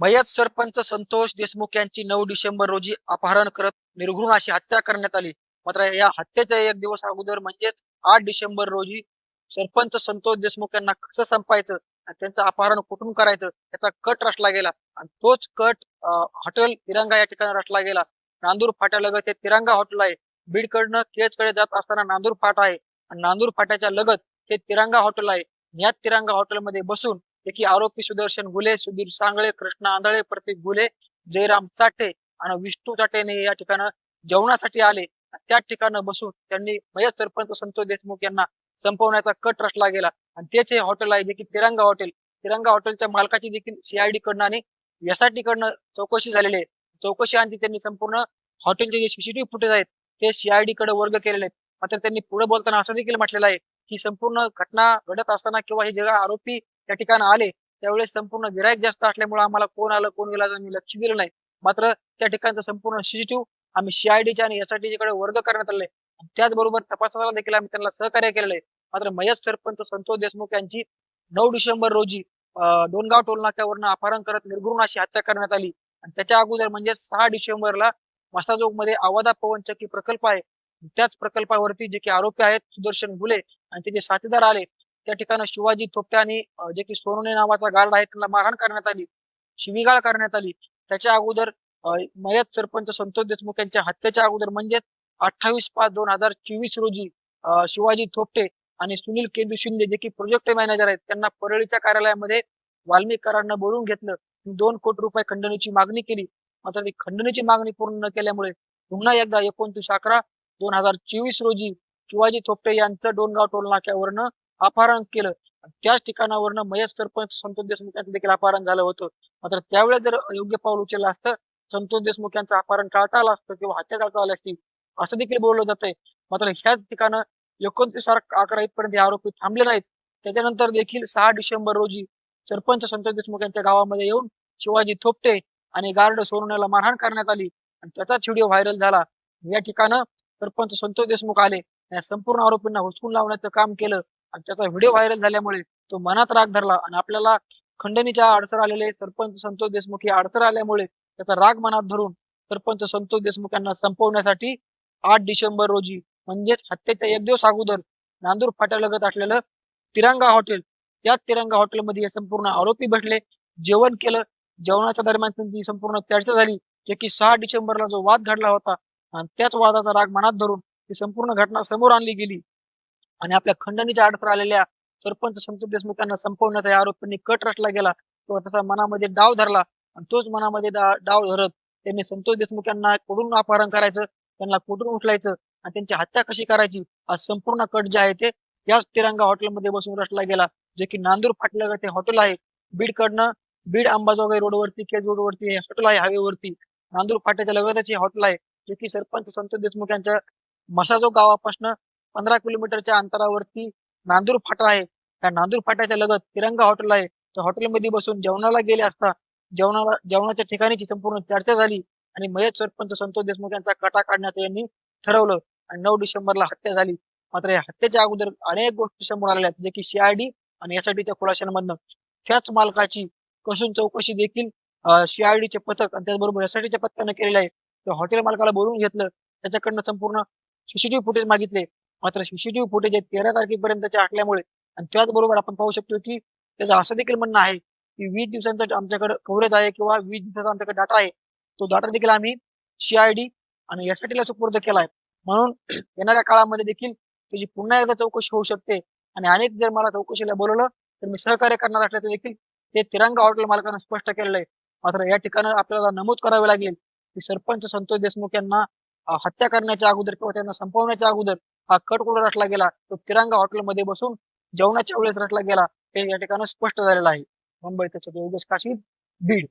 मयत सरपंच संतोष देशमुख यांची नऊ डिसेंबर रोजी अपहरण करत निर्घृण अशी हत्या करण्यात आली. मात्र या हत्येच्या एक दिवस अगोदर म्हणजेच आठ डिसेंबर रोजी सरपंच संतोष देशमुख यांना कसं संपायचं आणि त्यांचं अपहरण कुठून करायचं याचा कट रचला गेला. आणि तोच कट हॉटेल तिरंगा या ठिकाणी रचला गेला. नांदूर फाट्यालगत हे तिरंगा हॉटेल आहे. बीडकडनं केजकडे जात असताना नांदूर फाटा आहे. आणि नांदूर फाट्याच्या लगत हे तिरंगा हॉटेल आहे. या तिरंगा हॉटेलमध्ये बसून पैकी आरोपी सुदर्शन गुले सुधीर सांगळे कृष्ण आंधळे प्रतीक गुले जयराम चाटे आणि विष्णू चाटेने या ठिकाणी जेवणासाठी आले. त्या ठिकाणी बसून त्यांनी मयत सरपंच संतोष देशमुख यांना संपवण्याचा कट रचला गेला. आणि तेच हे हॉटेल आहे जे की तिरंगा हॉटेल. तिरंगा हॉटेलच्या मालकाची देखील सीआयडी कडनं आणि एसआयटी कडनं चौकशी झालेली आहे. चौकशी आणि त्यांनी संपूर्ण हॉटेलचे जे सीसीटीव्ही फुटेज आहेत ते सीआयडी कडे वर्ग केलेले आहेत. मात्र त्यांनी पुढे बोलताना असं देखील म्हटलेलं आहे की संपूर्ण घटना घडत असताना किंवा हे जेव्हा आरोपी त्या ठिकाणी आले त्यावेळेस संपूर्ण गिराईक जास्त असल्यामुळे आम्हाला कोण आलं कोण गेला आम्ही लक्ष दिलं नाही. मात्र त्या ठिकाणचं संपूर्ण सीसीटीव्ही आम्ही सीआयडीच्या आणि एसआयटी कडे वर्ग करण्यात आले त्याचबरोबर तपासाला देखील आम्ही त्यांना सहकार्य केलेलं आहे. मात्र मयत सरपंच संतोष देशमुख यांची नऊ डिसेंबर रोजी दोनगाव डोनगाव टोल नाक्यावरनं अपहरण करत निर्घृण अशी हत्या करण्यात आली. आणि त्याच्या अगोदर म्हणजे सहा डिसेंबरला मसाजोगमध्ये आवादा पवन चक्की प्रकल्प आहे. त्याच प्रकल्पावरती जे की आरोपी आहेत सुदर्शन गुले आणि त्याचे साथीदार आले. त्या ठिकाणी शिवाजी थोपटे आणि जे की सोनोने नावाचा गार्ड आहे त्यांना मारहाण करण्यात आली. शिवीगाळ करण्यात आली. त्याच्या अगोदर मयत सरपंच संतोष देशमुख यांच्या हत्येच्या अगोदर म्हणजेच अठ्ठावीस पाच दोन हजार चोवीस रोजी शिवाजी थोपटे आणि सुनील केंदू शिंदे जे की प्रोजेक्ट मॅनेजर आहेत त्यांना परळीच्या कार्यालयामध्ये वाल्मिकरांना बोलवून घेतलं. दोन कोटी रुपये खंडणीची मागणी केली. मात्र ती खंडणीची मागणी पूर्ण न केल्यामुळे पुन्हा एकदा एकोणतीस अकरा दोन हजार चोवीस रोजी शिवाजी थोपटे यांचं डोनगाव टोल नाक्यावरनं अपहरण केलं. त्याच ठिकाणावरनं मयत सरपंच संतोष देशमुख यांचं देखील अपहरण झालं होतं. मात्र त्यावेळेस जर योग्य पाऊल उचललं असतं संतोष देशमुख यांचं अपहरण टाळता आलं असतं किंवा हत्या टाळता आली असती असं देखील बोललं जातंय. मात्र ह्याच ठिकाणं एकोणतीस अकरा इथपर्यंत हे आरोपी थांबले नाहीत त्याच्यानंतर देखील सहा डिसेंबर रोजी सरपंच संतोष देशमुख यांच्या गावामध्ये येऊन शिवाजी थोपटे आणि गार्ड सोनवण्याला मारहाण करण्यात आली आणि त्याचाच व्हिडिओ व्हायरल झाला. या ठिकाणं सरपंच संतोष देशमुख आले. या संपूर्ण आरोपींना हुसकून लावण्याचं काम केलं. आणि त्याचा व्हिडिओ व्हायरल झाल्यामुळे तो मनात राग धरला आणि आपल्याला खंडणीच्या अडसर आलेले सरपंच संतोष देशमुख ही अडसर आल्यामुळे त्याचा राग मनात धरून सरपंच संतोष देशमुख यांना संपवण्यासाठी आठ डिसेंबर रोजी म्हणजेच हत्येच्या एक दिवस अगोदर नांदूर फाट्यालगत असलेलं तिरंगा हॉटेल या तिरंगा हॉटेलमध्ये संपूर्ण आरोपी बसले जेवण केलं जेवणाच्या दरम्यान त्यांची संपूर्ण चर्चा झाली जे की सहा डिसेंबरला जो वाद घडला होता आणि त्याच वादाचा राग मनात धरून ही संपूर्ण घटना समोर आणली गेली. आणि आपल्या खंडणीच्या अडसर आलेल्या सरपंच संतोष देशमुखांना संपवण्यात या आरोपींनी कट रचला गेला. किंवा त्याचा मनामध्ये डाव धरला आणि तोच मनामध्ये डाव धरत त्यांनी संतोष देशमुख यांना कुठून अपहरण करायचं त्यांना कुठून उचलायचं आणि त्यांची हत्या कशी करायची हा संपूर्ण कट जे आहे ते याच तिरंगा हॉटेलमध्ये बसून रचला गेला जे की नांदूर फाटल्यावर ते हॉटेल आहे. बीडकडनं बीड अंबाजोगाई रोडवरती केज रोडवरती हे हॉटेल आहे हायवेवरती. नांदूर फाट्याच्या लगतच हे हॉटेल आहे जे की सरपंच संतोष देशमुख यांच्या मसाजो गावापासून पंधरा किलोमीटरच्या अंतरावरती नांदूर फाटा आहे. त्या नांदूर फाट्याच्या लगत तिरंगा हॉटेल आहे. त्या हॉटेलमध्ये बसून जेवणाला गेले असता जेवणाला जेवणाच्या ठिकाणीची संपूर्ण चर्चा झाली आणि मयत सरपंच संतोष देशमुख यांचा कटा काढण्याचं यांनी ठरवलं आणि नऊ डिसेंबरला हत्या झाली. मात्र या हत्येच्या अगोदर अनेक गोष्टी समोर आलेल्या आहेत जे की सीआयडी आणि एसआयडीच्या खुलाशांमधनं. त्याच मालकाची कसून चौकशी देखील सीआयडीचे पथक आणि त्याचबरोबर एसआयडीच्या पथकानं केलेलं आहे. त्या हॉटेल मालकाला बोलवून घेतलं. त्याच्याकडनं संपूर्ण सीसीटीव्ही फुटेज मागितले. मात्र सीसीटीव्ही फुटेज आहे तेरा तारखेपर्यंतच्या असल्यामुळे आणि त्याचबरोबर आपण पाहू शकतो की त्याचं असं देखील म्हणणं आहे की वीस दिवसांचा आमच्याकडे कव्हरेज आहे किंवा वीस दिवसाचा आमच्याकडे डाटा आहे तो डाटा देखील आम्ही सीआयडी आणि एसआयटीला सुपूर्द केलाय. म्हणून येणाऱ्या काळामध्ये देखील त्याची पुन्हा एकदा चौकशी होऊ शकते. आणि अनेक जर मला चौकशीला बोलवलं तर मी सहकार्य करणार असल्याचं देखील ते तिरंगा हॉटेल मालकानं स्पष्ट केलेलं आहे. मात्र या ठिकाणी आपल्याला नमूद करावे लागेल की सरपंच संतोष देशमुख यांना हत्या करण्याच्या अगोदर किंवा त्यांना संपवण्याच्या अगोदर हा कट कुठं रचला गेला? तो तिरंगा हॉटेलमध्ये बसून जेवणाच्या वेळेस रचला गेला. हे या ठिकाणी स्पष्ट झालेलं आहे. मुंबई त्याच्यात योगेश काशीद बीड.